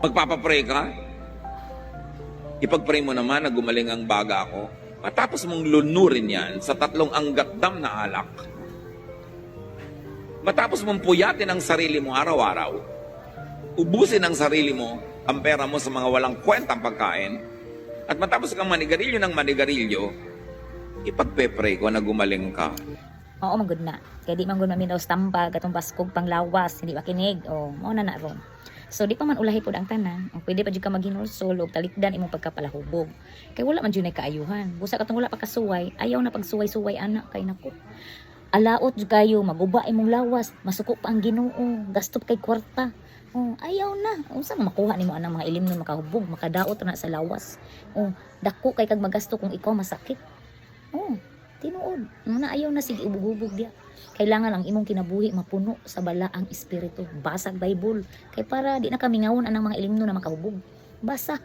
Magpapapray ka? Ipagpray mo naman na gumaling ang baga ko. Matapos mong lunurin yan sa tatlong anggatdam na alak. Matapos mong puyatin ang sarili mo araw-araw. Ubusin ang sarili mo, ang pera mo sa mga walang kwentang pagkain. At matapos kang manigarilyo ng manigarilyo, ipagpe-pray ko na gumaling ka. Oo, man good na. Kaya di man good maminaw stampa, gatong baskog panglawas, hindi makinig. O, mao na na ron. So, di pa man ulahi po ang tanan. Pwede pa dyan ka maghinulsol o talikdan imong pagkapalahubog. Kaya wala man dyan ay kaayuhan. Busa katong wala pa kasuway, ayaw na pagsuway-suway anak kay nako. Alaot jud kayo, maguba imong lawas, masuko pa ang ginoo, gastop kay kwarta. Oh, ayaw na. Unsa man makuha nimo anang mga ilim na makahubog, makadaot na sa lawas. Oh, dako kay kag magasto kung ikaw masakit. Oh, tinuod. Muna ayaw na sige ubog-ubog dia. Kailangan ang imong kinabuhi mapuno sa bala ang espiritu. Basag Bible. Kay para di na kami ngawon anang mga ilimno na makahubog. Basa.